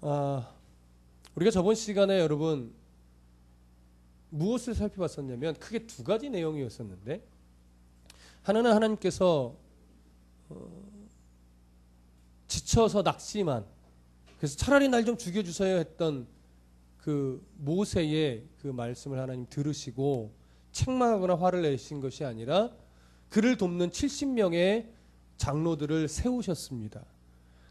아, 우리가 저번 시간에 여러분 무엇을 살펴봤었냐면 크게 두 가지 내용이었었는데 하나는 하나님께서 어, 지쳐서 낙심한 그래서 차라리 날 좀 죽여주세요 했던 그 모세의 그 말씀을 하나님 들으시고 책망하거나 화를 내신 것이 아니라 그를 돕는 70명의 장로들을 세우셨습니다.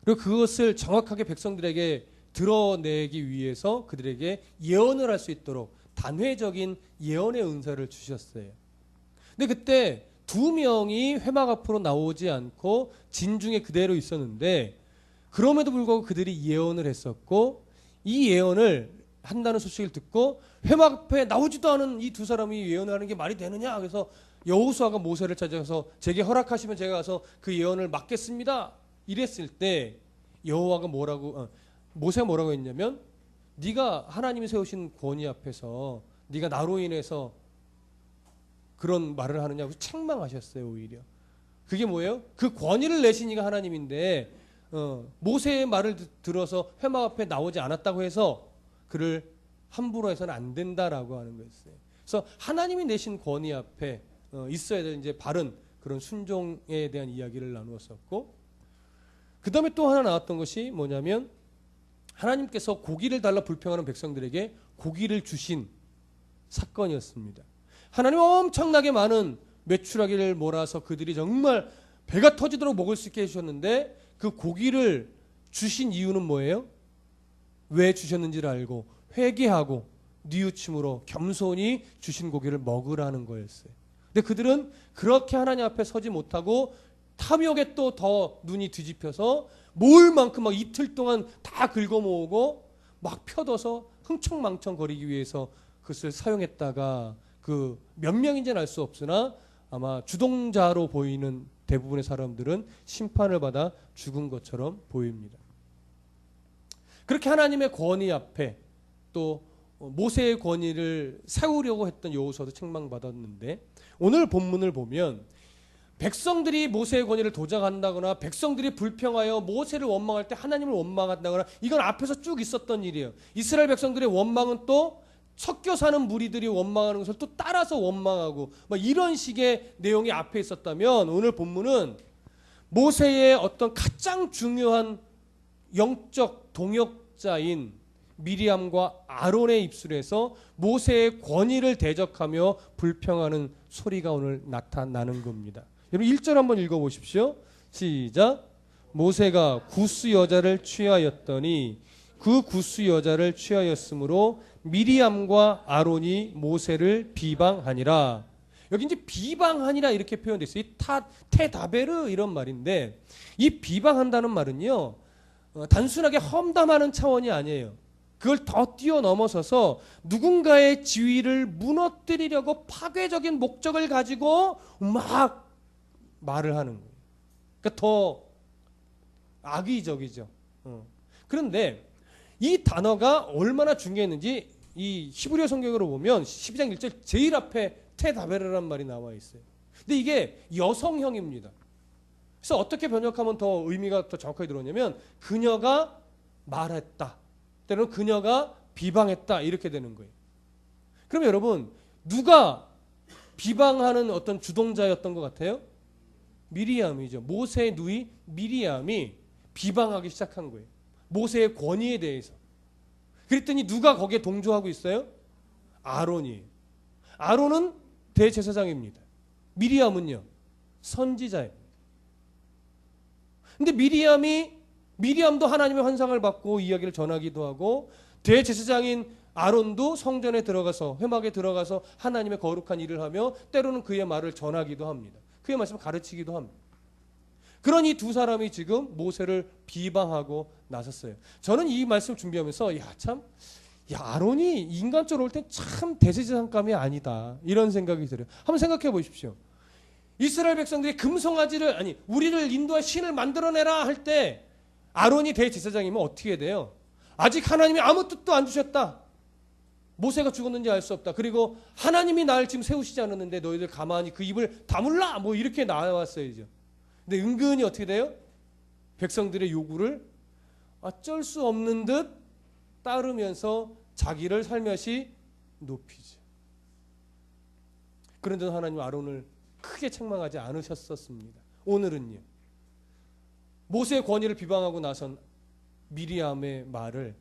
그리고 그것을 정확하게 백성들에게 드러내기 위해서 그들에게 예언을 할 수 있도록 단회적인 예언의 은사를 주셨어요. 근데 그때 두 명이 회막 앞으로 나오지 않고 진중에 그대로 있었는데 그럼에도 불구하고 그들이 예언을 했었고 이 예언을 한다는 소식을 듣고 회막 앞에 나오지도 않은 이 두 사람이 예언을 하는 게 말이 되느냐 그래서 여호수아가 모세를 찾아가서 제게 허락하시면 제가 가서 그 예언을 맡겠습니다 이랬을 때 여호와가 뭐라고 어, 모세가 뭐라고 했냐면 네가 하나님이 세우신 권위 앞에서 네가 나로 인해서 그런 말을 하느냐고 책망하셨어요 오히려 그게 뭐예요? 그 권위를 내신 이가 하나님인데 어, 모세의 말을 듣- 들어서 회막 앞에 나오지 않았다고 해서 그를 함부로 해서는 안 된다라고 하는 거였어요. 그래서 하나님이 내신 권위 앞에 어, 있어야 될 이제 바른 그런 순종에 대한 이야기를 나누었었고 그 다음에 또 하나 나왔던 것이 뭐냐면 하나님께서 고기를 달라 불평하는 백성들에게 고기를 주신 사건이었습니다. 하나님 엄청나게 많은 메추라기를 몰아서 그들이 정말 배가 터지도록 먹을 수 있게 해주셨는데 그 고기를 주신 이유는 뭐예요? 왜 주셨는지를 알고 회개하고 뉘우침으로 겸손히 주신 고기를 먹으라는 거였어요. 근데 그들은 그렇게 하나님 앞에 서지 못하고 탐욕에 또 더 눈이 뒤집혀서 모을 만큼 막 이틀 동안 다 긁어 모으고 막 펴둬서 흥청망청 거리기 위해서 그것을 사용했다가 그 몇 명인지는 알 수 없으나 아마 주동자로 보이는 대부분의 사람들은 심판을 받아 죽은 것처럼 보입니다. 그렇게 하나님의 권위 앞에 또 모세의 권위를 세우려고 했던 여호수아도 책망받았는데 오늘 본문을 보면 백성들이 모세의 권위를 도장한다거나 백성들이 불평하여 모세를 원망할 때 하나님을 원망한다거나 이건 앞에서 쭉 있었던 일이에요. 이스라엘 백성들의 원망은 또 섞여 사는 무리들이 원망하는 것을 또 따라서 원망하고 막 이런 식의 내용이 앞에 있었다면 오늘 본문은 모세의 어떤 가장 중요한 영적 동역자인 미리암과 아론의 입술에서 모세의 권위를 대적하며 불평하는 소리가 오늘 나타나는 겁니다. 여러분 1절 한번 읽어 보십시오. 시작. 모세가 구스 여자를 취하였더니 그 구스 여자를 취하였으므로 미리암과 아론이 모세를 비방하니라. 여기 이제 비방하니라 이렇게 표현돼 있어요. 이 타, 테다베르 이런 말인데 이 비방한다는 말은요. 어, 단순하게 험담하는 차원이 아니에요. 그걸 더 뛰어넘어서서 누군가의 지위를 무너뜨리려고 파괴적인 목적을 가지고 막 말을 하는 거예요. 그러니까 더 악의적이죠. 어. 그런데 이 단어가 얼마나 중요했는지 이 히브리어 성경으로 보면 12장 1절 제일 앞에 테다베르란 말이 나와 있어요. 근데 이게 여성형입니다. 그래서 어떻게 번역하면 더 의미가 더 정확하게 들어오냐면 그녀가 말했다. 때로는 그녀가 비방했다 이렇게 되는 거예요. 그럼 여러분 누가 비방하는 어떤 주동자였던 것 같아요? 미리암이죠. 모세의 누이 미리암이 비방하기 시작한 거예요. 모세의 권위에 대해서. 그랬더니 누가 거기에 동조하고 있어요? 아론이에요. 아론은 대제사장입니다. 미리암은요? 선지자예요. 근데 미리암이 미리암도 하나님의 환상을 받고 이야기를 전하기도 하고 대제사장인 아론도 성전에 들어가서 회막에 들어가서 하나님의 거룩한 일을 하며 때로는 그의 말을 전하기도 합니다. 그의 말씀을 가르치기도 합니다. 그러니 두 사람이 지금 모세를 비방하고 나섰어요. 저는 이 말씀 준비하면서 야 참, 야 아론이 인간적으로 올 땐 참 대세지상감이 아니다 이런 생각이 들어요. 한번 생각해 보십시오. 이스라엘 백성들이 금송아지를 아니 우리를 인도할 신을 만들어내라 할 때 아론이 대제사장이면 어떻게 돼요? 아직 하나님이 아무 뜻도 안 주셨다. 모세가 죽었는지 알 수 없다. 그리고 하나님이 나를 지금 세우시지 않았는데 너희들 가만히 그 입을 다물라 뭐 이렇게 나왔어야죠. 근데 은근히 어떻게 돼요? 백성들의 요구를 어쩔 수 없는 듯 따르면서 자기를 살며시 높이죠. 그런데 하나님 아론을 크게 책망하지 않으셨었습니다. 오늘은요. 모세의 권위를 비방하고 나선 미리암의 말을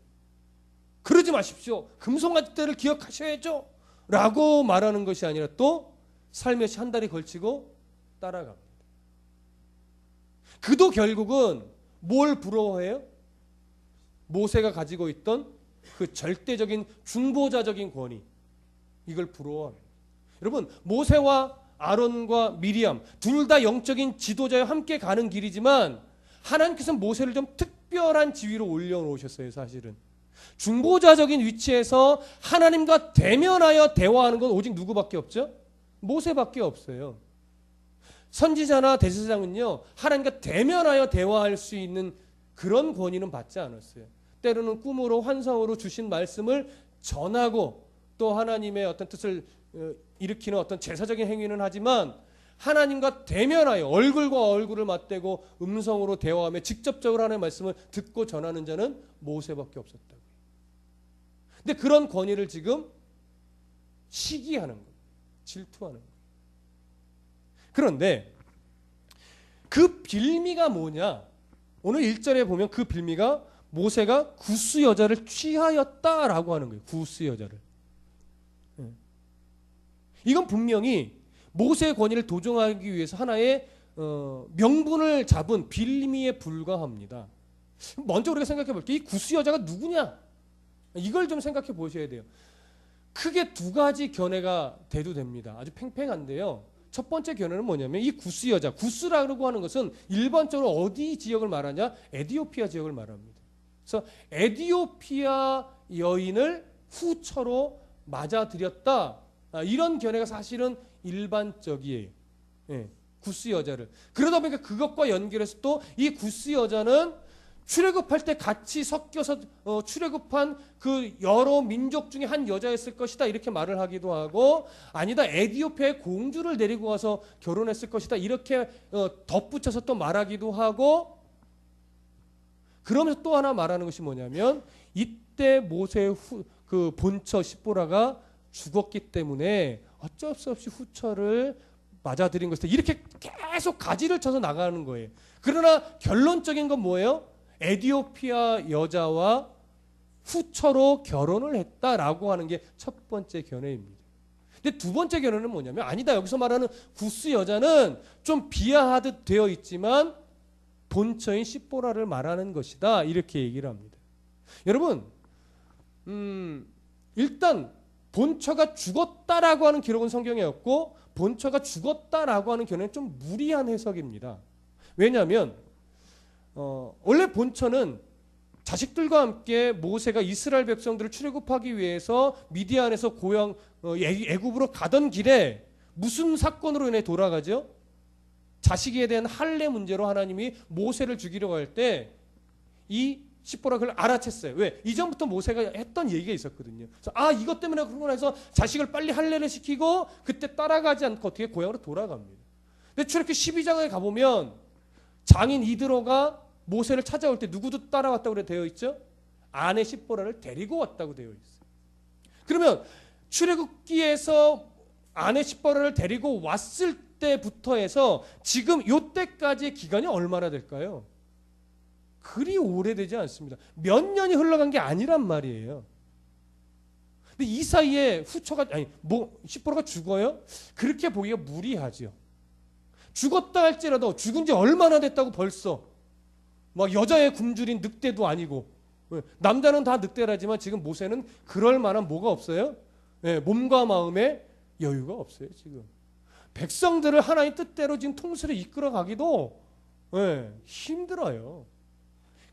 그러지 마십시오. 금송아지 때를 기억하셔야죠. 라고 말하는 것이 아니라 또 살며시 한 달이 걸치고 따라갑니다. 그도 결국은 뭘 부러워해요? 모세가 가지고 있던 그 절대적인 중보자적인 권위. 이걸 부러워합니다. 여러분, 모세와 아론과 미리암 둘 다 영적인 지도자와 함께 가는 길이지만 하나님께서 모세를 좀 특별한 지위로 올려놓으셨어요, 사실은. 중보자적인 위치에서 하나님과 대면하여 대화하는 건 오직 누구밖에 없죠? 모세밖에 없어요. 선지자나 대제사장은요, 하나님과 대면하여 대화할 수 있는 그런 권위는 받지 않았어요. 때로는 꿈으로 환상으로 주신 말씀을 전하고 또 하나님의 어떤 뜻을 어, 일으키는 어떤 제사적인 행위는 하지만 하나님과 대면하여 얼굴과 얼굴을 맞대고 음성으로 대화하며 직접적으로 하나님의 말씀을 듣고 전하는 자는 모세밖에 없었다고. 근데 그런 권위를 지금 시기하는 거예요. 질투하는 거예요. 그런데 그 빌미가 뭐냐? 오늘 1절에 보면 그 빌미가 모세가 구스 여자를 취하였다라고 하는 거예요. 구스 여자를. 예. 이건 분명히 모세의 권위를 도정하기 위해서 하나의 어, 명분을 잡은 빌미에 불과합니다. 먼저 우리가 생각해 볼게요. 이 구스 여자가 누구냐? 이걸 좀 생각해 보셔야 돼요. 크게 두 가지 견해가 돼도 됩니다. 아주 팽팽한데요. 첫 번째 견해는 뭐냐면 이 구스 여자, 구스라고 하는 것은 일반적으로 어디 지역을 말하냐? 에디오피아 지역을 말합니다. 그래서 에디오피아 여인을 후처로 맞아들였다. 아, 이런 견해가 사실은 일반적이에요. 예, 구스 여자를. 그러다 보니까 그것과 연결해서 또 이 구스 여자는 출애굽할 때 같이 섞여서 어, 출애굽한 그 여러 민족 중에 한 여자였을 것이다 이렇게 말을 하기도 하고 아니다 에디오피아의 공주를 데리고 와서 결혼했을 것이다 이렇게 어, 덧붙여서 또 말하기도 하고 그러면서 또 하나 말하는 것이 뭐냐면 이때 모세의 후, 그 본처 십보라가 죽었기 때문에 어쩔 수 없이 후처를 맞아들인 것이다 이렇게 계속 가지를 쳐서 나가는 거예요. 그러나 결론적인 건 뭐예요? 에디오피아 여자와 후처로 결혼을 했다라고 하는 게 첫 번째 견해입니다. 근데 두 번째 견해는 뭐냐면 아니다. 여기서 말하는 구스 여자는 좀 비하하듯 되어 있지만 본처인 시보라를 말하는 것이다. 이렇게 얘기를 합니다. 여러분, 음, 일단 본처가 죽었다라고 하는 기록은 성경에 없고 본처가 죽었다라고 하는 견해는 좀 무리한 해석입니다. 왜냐하면 어, 원래 본처는 자식들과 함께 모세가 이스라엘 백성들을 출애굽하기 위해서 미디안에서 고향 어, 애굽으로 가던 길에 무슨 사건으로 인해 돌아가죠? 자식에 대한 할례 문제로 하나님이 모세를 죽이려고 할 때 이 십보라 그걸 알아챘어요. 왜? 이전부터 모세가 했던 얘기가 있었거든요. 그래서 아 이것 때문에 그러고 나서 자식을 빨리 할례를 시키고 그때 따라가지 않고 어떻게 고향으로 돌아갑니다. 근데 출애굽기 12장에 가보면 장인 이드로가 모세를 찾아올 때 누구도 따라왔다고 되어 있죠? 아내 십보라를 데리고 왔다고 되어 있어요. 그러면 출애굽기에서 아내 십보라를 데리고 왔을 때부터 해서 지금 요때까지의 기간이 얼마나 될까요? 그리 오래되지 않습니다. 몇 년이 흘러간 게 아니란 말이에요. 근데 이 사이에 후처가 아니 뭐 십보라가 죽어요? 그렇게 보기가 무리하죠. 죽었다 할지라도 죽은 지 얼마나 됐다고 벌써 막 여자의 굶주린 늑대도 아니고 예, 남자는 다 늑대라지만 지금 모세는 그럴 만한 뭐가 없어요? 예, 몸과 마음에 여유가 없어요 지금. 백성들을 하나님 뜻대로 지금 통수를 이끌어 가기도 예, 힘들어요.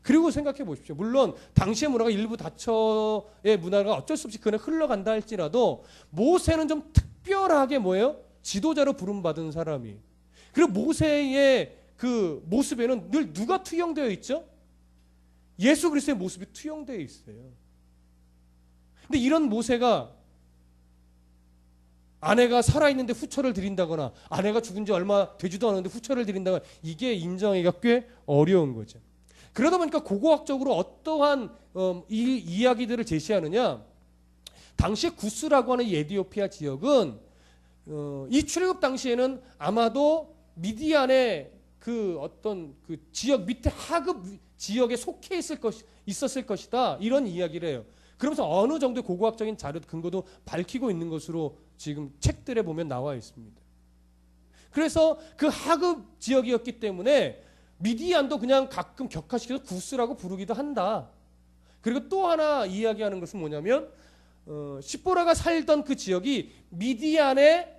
그리고 생각해 보십시오. 물론 당시의 문화가 일부 다처의 문화가 어쩔 수 없이 그냥 흘러간다 할지라도 모세는 좀 특별하게 뭐예요? 지도자로 부름받은 사람이. 그리고 모세의 그 모습에는 늘 누가 투영되어 있죠? 예수 그리스도의 모습이 투영되어 있어요. 근데 이런 모세가 아내가 살아있는데 후처를 드린다거나 아내가 죽은 지 얼마 되지도 않았는데 후처를 드린다거나 이게 인정하기가 꽤 어려운 거죠. 그러다 보니까 고고학적으로 어떠한 어, 이 이야기들을 제시하느냐? 당시 구스라고 하는 이 에디오피아 지역은 어, 이 출애굽 당시에는 아마도 미디안의 그 어떤 그 지역 밑에 하급 지역에 속해 있을 것 있었을 것이다 이런 이야기를 해요. 그러면서 어느 정도의 고고학적인 자료 근거도 밝히고 있는 것으로 지금 책들에 보면 나와 있습니다. 그래서 그 하급 지역이었기 때문에 미디안도 그냥 가끔 격화시켜서 구스라고 부르기도 한다. 그리고 또 하나 이야기하는 것은 뭐냐면 어, 시보라가 살던 그 지역이 미디안의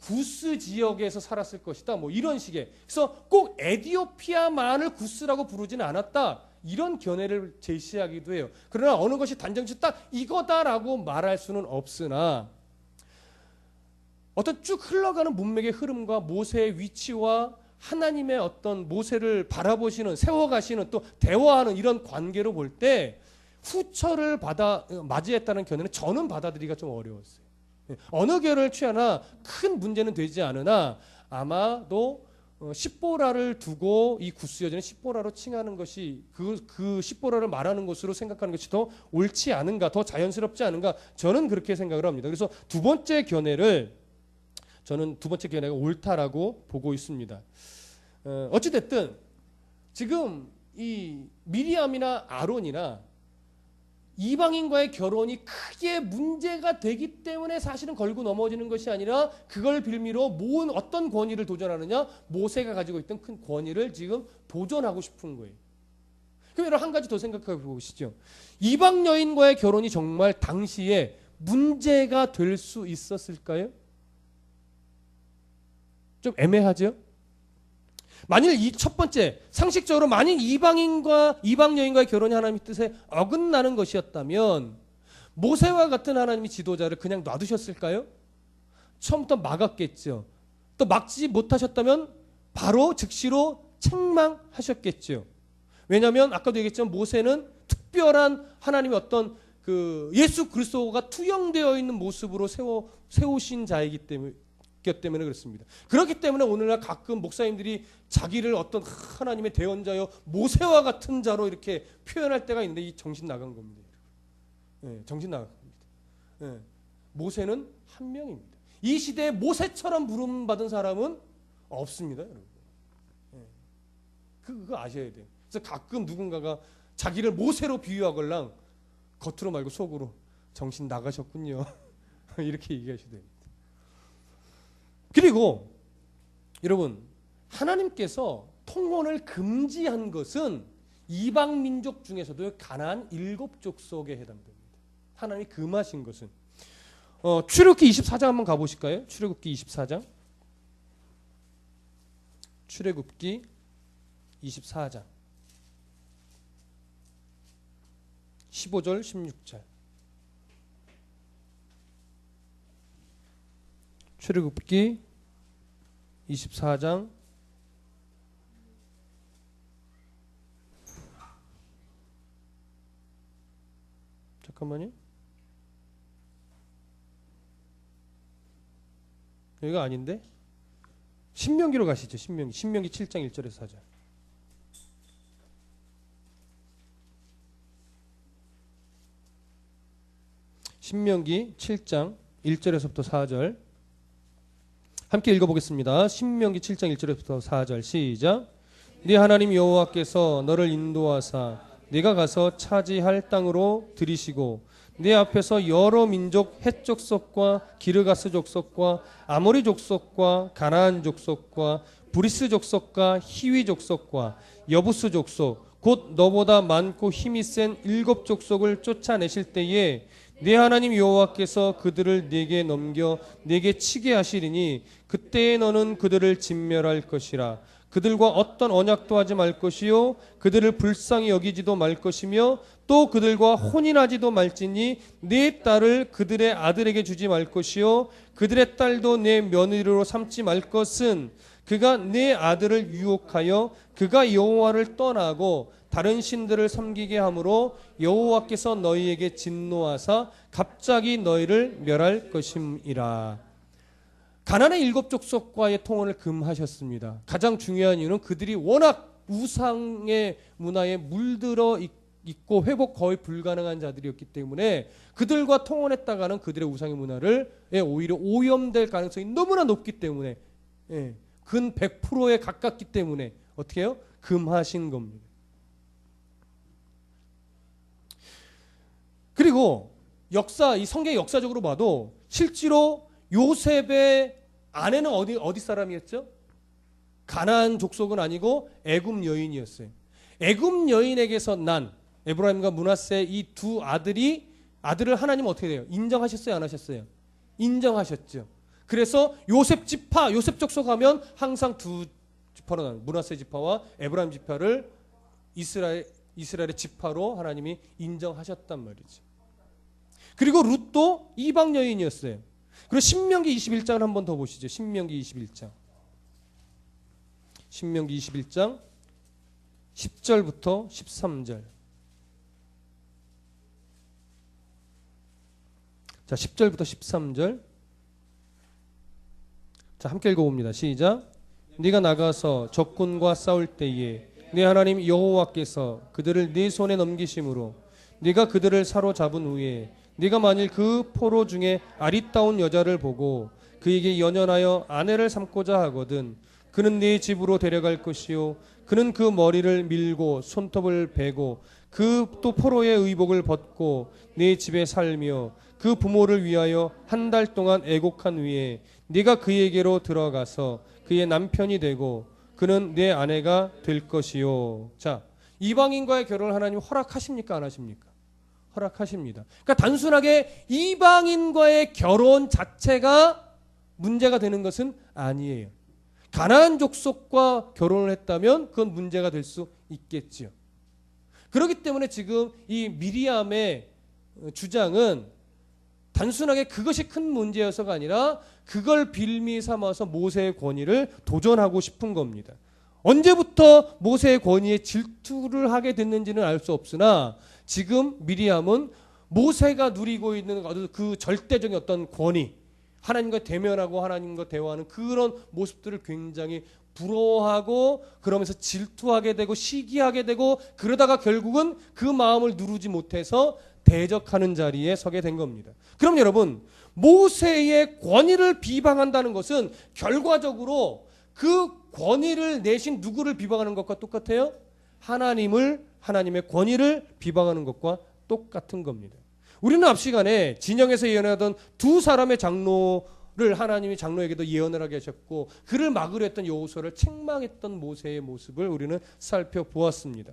구스 지역에서 살았을 것이다. 뭐 이런 식의. 그래서 꼭 에디오피아만을 구스라고 부르지는 않았다. 이런 견해를 제시하기도 해요. 그러나 어느 것이 단정지 딱 이거다라고 말할 수는 없으나 어떤 쭉 흘러가는 문맥의 흐름과 모세의 위치와 하나님의 어떤 모세를 바라보시는 세워가시는 또 대화하는 이런 관계로 볼 때 후처를 받아 맞이했다는 견해는 저는 받아들이기가 좀 어려웠어요. 예, 어느 결을 취하나 큰 문제는 되지 않으나 아마도 어, 십보라를 두고 이 구스 여전을 십보라로 칭하는 것이 그, 그 십보라를 말하는 것으로 생각하는 것이 더 옳지 않은가, 더 자연스럽지 않은가, 저는 그렇게 생각을 합니다. 그래서 두 번째 견해를 저는 두 번째 견해가 옳다라고 보고 있습니다. 어, 어찌됐든 지금 이 미리암이나 아론이나 이방인과의 결혼이 크게 문제가 되기 때문에 사실은 걸고 넘어지는 것이 아니라 그걸 빌미로 모은 어떤 권위를 도전하느냐 모세가 가지고 있던 큰 권위를 지금 도전하고 싶은 거예요. 그럼 여러분 한 가지 더 생각해 보시죠. 이방 여인과의 결혼이 정말 당시에 문제가 될 수 있었을까요? 좀 애매하죠? 만일 이 첫 번째 상식적으로 만일 이방인과 이방 여인과의 결혼이 하나님의 뜻에 어긋나는 것이었다면 모세와 같은 하나님의 지도자를 그냥 놔두셨을까요? 처음부터 막았겠죠. 또 막지 못하셨다면 바로 즉시로 책망하셨겠죠. 왜냐하면 아까도 얘기했지만 모세는 특별한 하나님의 어떤 그 예수 그리스도가 투영되어 있는 모습으로 세워 세우신 자이기 때문에 때문에 그렇습니다. 그렇기 때문에 오늘날 가끔 목사님들이 자기를 어떤 하나님의 대언자여 모세와 같은 자로 이렇게 표현할 때가 있는데 이 정신 나간 겁니다. 네, 정신 나간 겁니다. 네, 모세는 한 명입니다. 이 시대에 모세처럼 부름 받은 사람은 없습니다, 여러분. 네, 그거 아셔야 돼요. 그래서 가끔 누군가가 자기를 모세로 비유하걸랑 겉으로 말고 속으로 정신 나가셨군요. 이렇게 얘기하셔야 됩니다. 그리고 여러분 하나님께서 통혼을 금지한 것은 이방 민족 중에서도 가나안 일곱 족속에 해당됩니다. 하나님이 금하신 것은 어, 출애굽기 24장 한번 가보실까요? 출애굽기 24장. 출애굽기 24장. 15절 16절. 출애굽기 24장 잠깐만요. 여기가 아닌데? 신명기로 가시죠. 신명기. 신명기 7장 1절에서 4절. 신명기 7장 1절에서부터 4절. 함께 읽어보겠습니다. 신명기 7장 1절에서부터 4절 시작. 네 하나님 여호와께서 너를 인도하사 네가 가서 차지할 땅으로 들이시고 네 앞에서 여러 민족 헷 족속과 기르가스 족속과 아모리 족속과 가나안 족속과 브리스 족속과 히위 족속과 여부스 족속 곧 너보다 많고 힘이 센 일곱 족속을 쫓아내실 때에 네 하나님 여호와께서 그들을 네게 넘겨 네게 치게 하시리니 그때에 너는 그들을 진멸할 것이라. 그들과 어떤 언약도 하지 말 것이요 그들을 불쌍히 여기지도 말 것이며 또 그들과 혼인하지도 말지니 네 딸을 그들의 아들에게 주지 말 것이요 그들의 딸도 내 며느리로 삼지 말 것은 그가 내 아들을 유혹하여 그가 여호와를 떠나고 다른 신들을 섬기게 함으로 여호와께서 너희에게 진노하사 갑자기 너희를 멸할 것임이라. 가난의 일곱 족속과의 통혼을 금하셨습니다. 가장 중요한 이유는 그들이 워낙 우상의 문화에 물들어 있- 있고 회복 거의 불가능한 자들이었기 때문에 그들과 통혼했다가는 그들의 우상의 문화를 예, 오히려 오염될 가능성이 너무나 높기 때문에 예, 근 100%에 가깝기 때문에 어떻게 해요? 금하신 겁니다. 그리고 역사 이 성경 역사적으로 봐도 실제로 요셉의 아내는 어디 어디 사람이었죠? 가나안 족속은 아니고 애굽 여인이었어요. 애굽 여인에게서 난 에브라임과 문하세 이 두 아들이 아들을 하나님 어떻게 돼요? 인정하셨어요, 안 하셨어요? 인정하셨죠. 그래서 요셉 지파, 요셉 족속 하면 항상 두 지파로 나눠 문하세 지파와 에브라임 지파를 이스라엘 이스라엘의 지파로 하나님이 인정하셨단 말이죠. 그리고 룻도 이방 여인이었어요. 그리고 신명기 21장을 한 번 더 보시죠. 신명기 21장. 신명기 21장 10절부터 13절. 자, 10절부터 13절. 자, 함께 읽어 봅니다. 시작. 네가 나가서 적군과 싸울 때에 네 하나님 여호와께서 그들을 네 손에 넘기심으로 네가 그들을 사로잡은 후에 네가 만일 그 포로 중에 아리따운 여자를 보고 그에게 연연하여 아내를 삼고자 하거든 그는 네 집으로 데려갈 것이요 그는 그 머리를 밀고 손톱을 베고 그 또 포로의 의복을 벗고 네 집에 살며 그 부모를 위하여 한 달 동안 애곡한 후에 네가 그에게로 들어가서 그의 남편이 되고 그는 내 아내가 될 것이요. 자, 이방인과의 결혼을 하나님 허락하십니까 안 하십니까? 허락하십니다. 그러니까 단순하게 이방인과의 결혼 자체가 문제가 되는 것은 아니에요. 가나안 족속과 결혼을 했다면 그건 문제가 될 수 있겠지요. 그렇기 때문에 지금 이 미리암의 주장은 단순하게 그것이 큰 문제여서가 아니라 그걸 빌미 삼아서 모세의 권위를 도전하고 싶은 겁니다. 언제부터 모세의 권위에 질투를 하게 됐는지는 알 수 없으나 지금 미리암은 모세가 누리고 있는 그 절대적인 어떤 권위, 하나님과 대면하고 하나님과 대화하는 그런 모습들을 굉장히 부러워하고 그러면서 질투하게 되고 시기하게 되고 그러다가 결국은 그 마음을 누르지 못해서 대적하는 자리에 서게 된 겁니다. 그럼 여러분 모세의 권위를 비방한다는 것은 결과적으로 그 권위를 내신 누구를 비방하는 것과 똑같아요? 하나님을 하나님의 권위를 비방하는 것과 똑같은 겁니다. 우리는 앞 시간에 진영에서 예언하던 두 사람의 장로를 하나님이 장로에게도 예언을 하게 하셨고 그를 막으려 했던 여호수아를 책망했던 모세의 모습을 우리는 살펴보았습니다.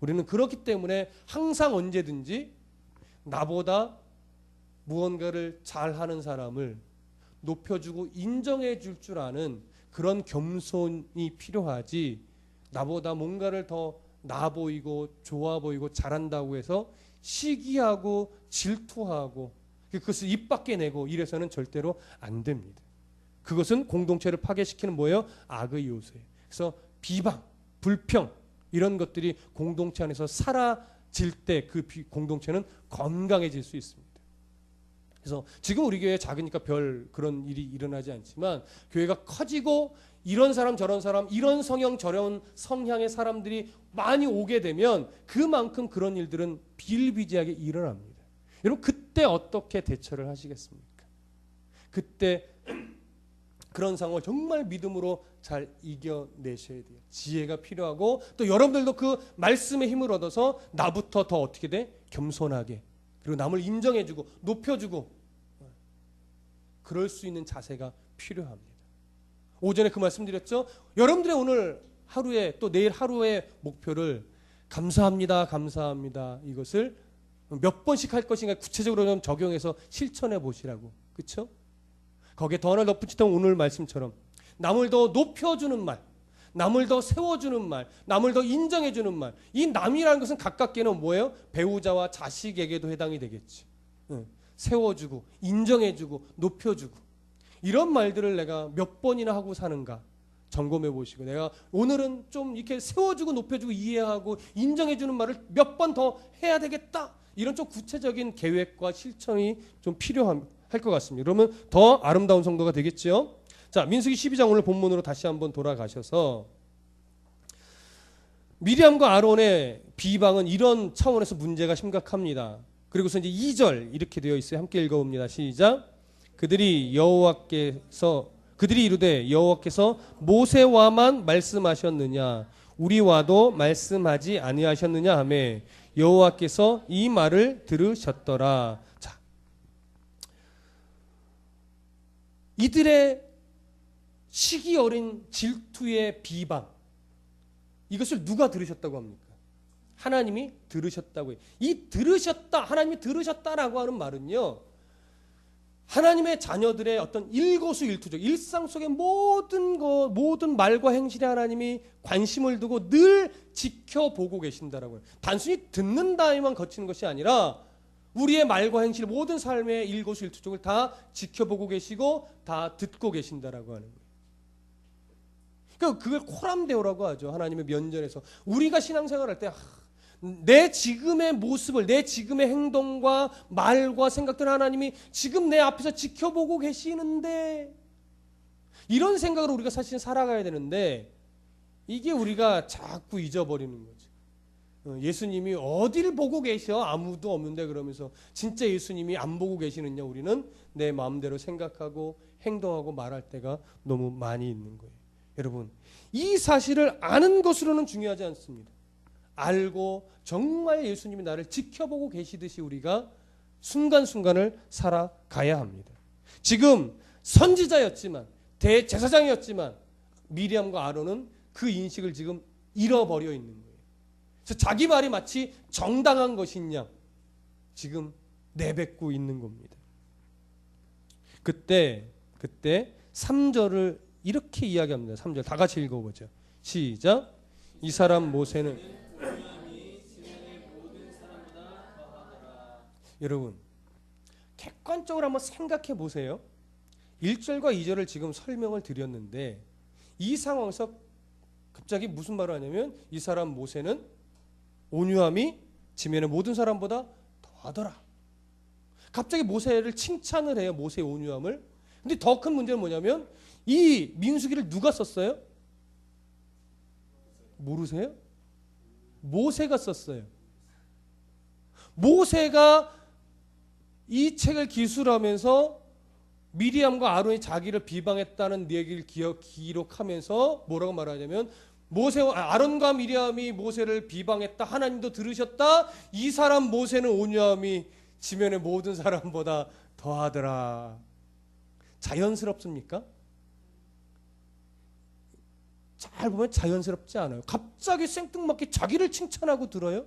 우리는 그렇기 때문에 항상 언제든지 나보다 무언가를 잘하는 사람을 높여주고 인정해 줄 줄 아는 그런 겸손이 필요하지 나보다 뭔가를 더 나아 보이고 좋아 보이고 잘한다고 해서 시기하고 질투하고 그것을 입 밖에 내고 이래서는 절대로 안 됩니다. 그것은 공동체를 파괴시키는 뭐예요? 악의 요소예요. 그래서 비방, 불평 이런 것들이 공동체 안에서 사라질 때 그 공동체는 건강해질 수 있습니다. 그래서 지금 우리 교회 작으니까 별 그런 일이 일어나지 않지만 교회가 커지고 이런 사람 저런 사람 이런 성형 저런 성향의 사람들이 많이 오게 되면 그만큼 그런 일들은 비일비재하게 일어납니다. 여러분 그때 어떻게 대처를 하시겠습니까? 그때 그런 상황을 정말 믿음으로 잘 이겨내셔야 돼요. 지혜가 필요하고 또 여러분들도 그 말씀의 힘을 얻어서 나부터 더 어떻게 돼? 겸손하게 그리고 남을 인정해주고 높여주고 그럴 수 있는 자세가 필요합니다. 오전에 그 말씀드렸죠. 여러분들의 오늘 하루에 또 내일 하루의 목표를 감사합니다, 감사합니다 이것을 몇 번씩 할 것인가 구체적으로 좀 적용해서 실천해 보시라고 그렇죠? 거기에 더 하나 덧붙이던 오늘 말씀처럼 남을 더 높여주는 말, 남을 더 세워주는 말, 남을 더 인정해주는 말. 이 남이라는 것은 가깝게는 뭐예요? 배우자와 자식에게도 해당이 되겠지. 응. 세워주고, 인정해주고, 높여주고. 이런 말들을 내가 몇 번이나 하고 사는가 점검해 보시고 내가 오늘은 좀 이렇게 세워주고, 높여주고, 이해하고, 인정해주는 말을 몇 번 더 해야 되겠다. 이런 좀 구체적인 계획과 실천이 좀 필요할 것 같습니다. 그러면 더 아름다운 성도가 되겠죠. 자, 민수기 12장 오늘 본문으로 다시 한번 돌아가셔서 미리암과 아론의 비방은 이런 차원에서 문제가 심각합니다. 그리고서 이제 2절 이렇게 되어 있어요. 함께 읽어봅니다. 시작. 그들이 여호와께서 그들이 이르되 여호와께서 모세와만 말씀하셨느냐 우리와도 말씀하지 아니하셨느냐 하매 여호와께서 이 말을 들으셨더라. 자. 이들의 시기 어린 질투의 비방 이것을 누가 들으셨다고 합니까? 하나님이 들으셨다고 해요. 이 들으셨다, 하나님이 들으셨다라고 하는 말은요. 하나님의 자녀들의 어떤 일거수일투족, 일상 속의 모든 것, 모든 말과 행실에 하나님이 관심을 두고 늘 지켜보고 계신다라고 해요. 단순히 듣는다에만 거치는 것이 아니라 우리의 말과 행실, 모든 삶의 일거수일투족을 다 지켜보고 계시고 다 듣고 계신다라고 하는 거예요. 그러니까 그걸 코람데오라고 하죠. 하나님의 면전에서 우리가 신앙생활할 때 내 지금의 모습을 내 지금의 행동과 말과 생각들 하나님이 지금 내 앞에서 지켜보고 계시는데 이런 생각으로 우리가 사실 살아가야 되는데 이게 우리가 자꾸 잊어버리는 거죠. 어, 예수님이 어디를 보고 계셔 아무도 없는데 그러면서 진짜 예수님이 안 보고 계시느냐 우리는 내 마음대로 생각하고 행동하고 말할 때가 너무 많이 있는 거예요. 여러분, 이 사실을 아는 것으로는 중요하지 않습니다. 알고 정말 예수님이 나를 지켜보고 계시듯이 우리가 순간순간을 살아가야 합니다. 지금 선지자였지만 대제사장이었지만 미리암과 아론은 그 인식을 지금 잃어버려 있는 거예요. 그래서 자기 말이 마치 정당한 양 지금 내뱉고 있는 겁니다. 그때 그때 3절을 이렇게 이야기합니다. 3절 다 같이 읽어보죠. 시작. 이 사람 모세는 여러분 객관적으로 한번 생각해 보세요. 1절과 2절을 지금 설명을 드렸는데 이 상황에서 갑자기 무슨 말을 하냐면 이 사람 모세는 온유함이 지면의 모든 사람보다 더하더라. 갑자기 모세를 칭찬을 해요. 모세의 온유함을. 근데 더 큰 문제는 뭐냐면 이 민수기를 누가 썼어요? 모르세요? 모세가 썼어요. 모세가 이 책을 기술하면서 미리암과 아론이 자기를 비방했다는 얘기를 기억, 기록하면서 뭐라고 말하냐면 모세와 아, 아론과 미리암이 모세를 비방했다. 하나님도 들으셨다. 이 사람 모세는 온유함이 지면의 모든 사람보다 더하더라. 자연스럽습니까? 잘 보면 자연스럽지 않아요. 갑자기 생뚱맞게 자기를 칭찬하고 들어요.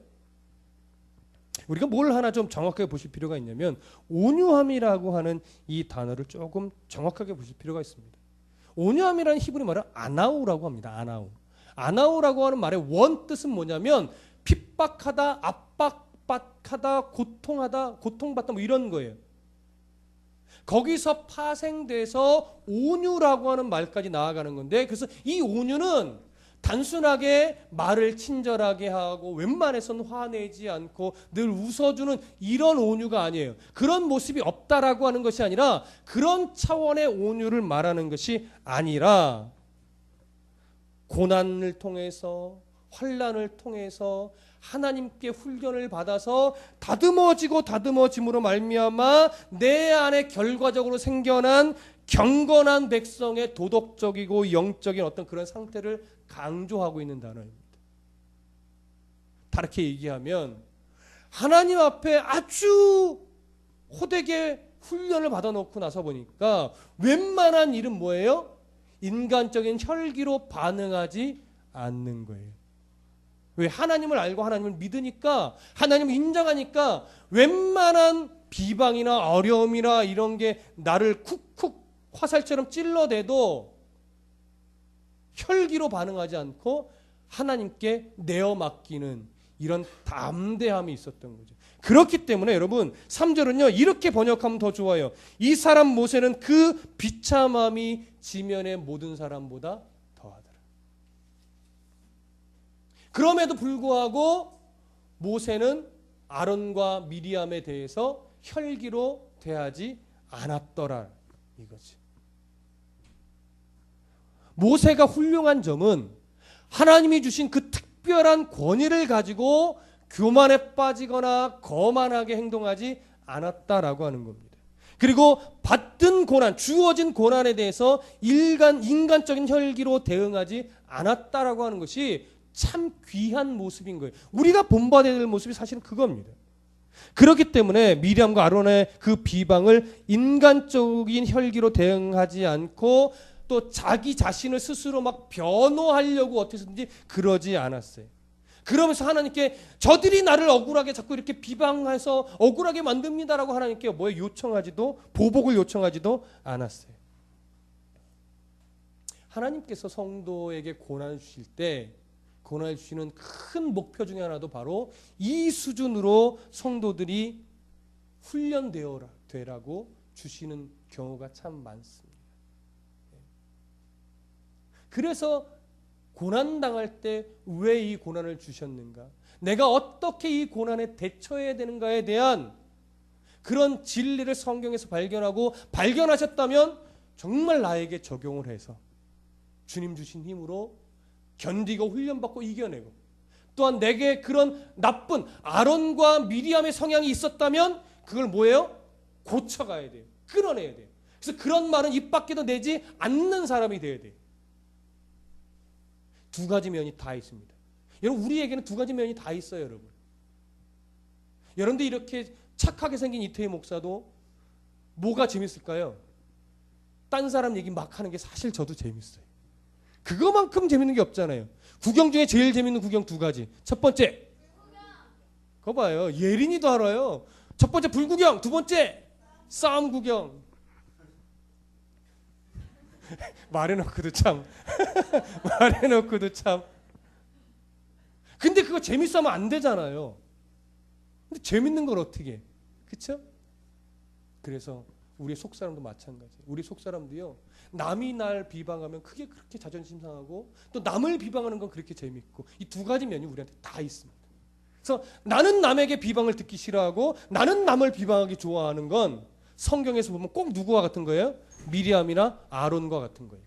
우리가 뭘 하나 좀 정확하게 보실 필요가 있냐면 온유함이라고 하는 이 단어를 조금 정확하게 보실 필요가 있습니다. 온유함이라는 히브리 말은 아나우라고 합니다. 아나우. 아나우라고 하는 말의 원 뜻은 뭐냐면 핍박하다, 압박받하다, 고통하다, 고통받다 뭐 이런 거예요. 거기서 파생돼서 온유라고 하는 말까지 나아가는 건데 그래서 이 온유는 단순하게 말을 친절하게 하고 웬만해서는 화내지 않고 늘 웃어주는 이런 온유가 아니에요. 그런 모습이 없다라고 하는 것이 아니라 그런 차원의 온유를 말하는 것이 아니라 고난을 통해서 환란을 통해서 하나님께 훈련을 받아서 다듬어지고 다듬어짐으로 말미암아 내 안에 결과적으로 생겨난 경건한 백성의 도덕적이고 영적인 어떤 그런 상태를 강조하고 있는 단어입니다. 다르게 얘기하면 하나님 앞에 아주 호되게 훈련을 받아놓고 나서 보니까 웬만한 일은 뭐예요? 인간적인 혈기로 반응하지 않는 거예요. 왜 하나님을 알고 하나님을 믿으니까 하나님을 인정하니까 웬만한 비방이나 어려움이나 이런 게 나를 쿡쿡 화살처럼 찔러대도 혈기로 반응하지 않고 하나님께 내어 맡기는 이런 담대함이 있었던 거죠. 그렇기 때문에 여러분 3절은요 이렇게 번역하면 더 좋아요. 이 사람 모세는 그 비참함이 지면의 모든 사람보다 그럼에도 불구하고 모세는 아론과 미리암에 대해서 혈기로 대하지 않았더라 이거지. 모세가 훌륭한 점은 하나님이 주신 그 특, 특별한 권위를 가지고 교만에 빠지거나 거만하게 행동하지 않았다라고 하는 겁니다. 그리고 받든 고난, 주어진 고난에 대해서 일간, 인간적인 혈기로 대응하지 않았다라고 하는 것이 참 귀한 모습인 거예요. 우리가 본받아야 될 모습이 사실은 그겁니다. 그렇기 때문에 미리암과 아론의 그 비방을 인간적인 혈기로 대응하지 않고 또 자기 자신을 스스로 막 변호하려고 어떻게든지 그러지 않았어요. 그러면서 하나님께 저들이 나를 억울하게 자꾸 이렇게 비방해서 억울하게 만듭니다라고 하나님께 뭐에 요청하지도 보복을 요청하지도 않았어요. 하나님께서 성도에게 고난을 주실 때 고난을 주시는 큰 목표 중에 하나도 바로 이 수준으로 성도들이 훈련되어라 되라고 주시는 경우가 참 많습니다. 그래서 고난 당할 때 왜 이 고난을 주셨는가? 내가 어떻게 이 고난에 대처해야 되는가에 대한 그런 진리를 성경에서 발견하고 발견하셨다면 정말 나에게 적용을 해서 주님 주신 힘으로 견디고 훈련받고 이겨내고 또한 내게 그런 나쁜 아론과 미리암의 성향이 있었다면 그걸 뭐예요? 고쳐가야 돼요. 끊어내야 돼요. 그래서 그런 말은 입 밖에도 내지 않는 사람이 돼야 돼요. 두 가지 면이 다 있습니다. 여러분 우리에게는 두 가지 면이 다 있어요, 여러분. 여러분들 이렇게 착하게 생긴 이태희 목사도 뭐가 재밌을까요? 딴 사람 얘기 막 하는 게 사실 저도 재밌어요. 그거만큼 재밌는 게 없잖아요. 구경 중에 제일 재밌는 구경 두 가지. 첫 번째, 그거 봐요. 예린이도 알아요. 첫 번째 불구경, 두 번째 싸움 구경. 말해놓고도 참, 말해놓고도 참. 근데 그거 재밌어하면 안 되잖아요. 근데 재밌는 걸 어떻게? 해? 그쵸? 그래서 우리 속 사람도 마찬가지. 우리 속 사람도요. 남이 날 비방하면 그게 그렇게 자존심 상하고 또 남을 비방하는 건 그렇게 재밌고 이 두 가지 면이 우리한테 다 있습니다. 그래서 나는 남에게 비방을 듣기 싫어하고 나는 남을 비방하기 좋아하는 건 성경에서 보면 꼭 누구와 같은 거예요? 미리암이나 아론과 같은 거예요.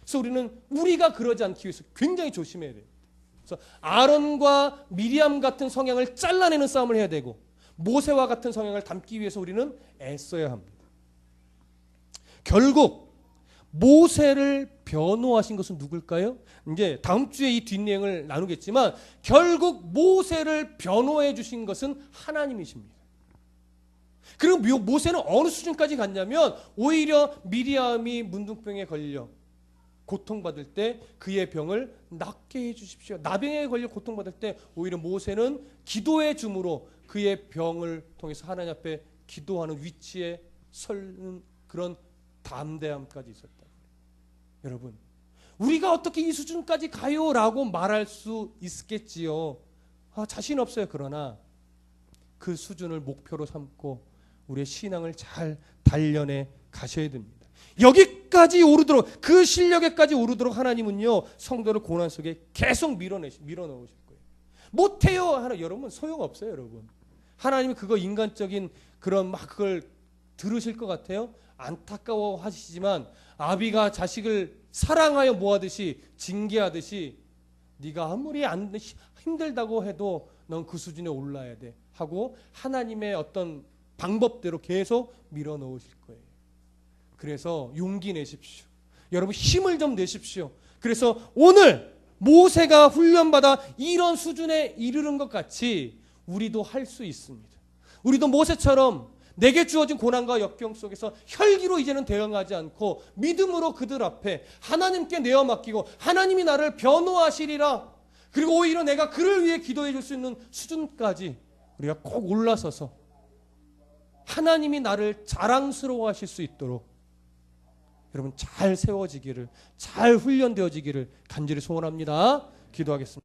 그래서 우리는 우리가 그러지 않기 위해서 굉장히 조심해야 돼요. 그래서 아론과 미리암 같은 성향을 잘라내는 싸움을 해야 되고 모세와 같은 성향을 담기 위해서 우리는 애써야 합니다. 결국 모세를 변호하신 것은 누굴까요? 이제 다음 주에 이 뒷내용을 나누겠지만 결국 모세를 변호해 주신 것은 하나님이십니다. 그리고 모세는 어느 수준까지 갔냐면 오히려 미리암이 문둥병에 걸려 고통받을 때 그의 병을 낫게 해 주십시오. 나병에 걸려 고통받을 때 오히려 모세는 기도의 줌으로 그의 병을 통해서 하나님 앞에 기도하는 위치에 서는 그런 담대함까지 있었다. 여러분, 우리가 어떻게 이 수준까지 가요라고 말할 수 있겠지요. 아, 자신 없어요. 그러나 그 수준을 목표로 삼고 우리의 신앙을 잘 단련해 가셔야 됩니다. 여기까지 오르도록 그 실력에까지 오르도록 하나님은요 성도를 고난 속에 계속 밀어내시 밀어넣으실 거예요. 못해요 하나 여러분 소용 없어요 여러분. 하나님이 그거 인간적인 그런 막 그걸 들으실 것 같아요. 안타까워 하시지만 아비가 자식을 사랑하여 모하듯이 징계하듯이 네가 아무리 안 힘들다고 해도 넌 그 수준에 올라야 돼 하고 하나님의 어떤 방법대로 계속 밀어 넣으실 거예요. 그래서 용기 내십시오. 여러분 힘을 좀 내십시오. 그래서 오늘 모세가 훈련받아 이런 수준에 이르는 것 같이 우리도 할 수 있습니다. 우리도 모세처럼 내게 주어진 고난과 역경 속에서 혈기로 이제는 대응하지 않고 믿음으로 그들 앞에 하나님께 내어 맡기고 하나님이 나를 변호하시리라. 그리고 오히려 내가 그를 위해 기도해 줄 수 있는 수준까지 우리가 꼭 올라서서 하나님이 나를 자랑스러워 하실 수 있도록 여러분 잘 세워지기를 잘 훈련되어지기를 간절히 소원합니다. 기도하겠습니다.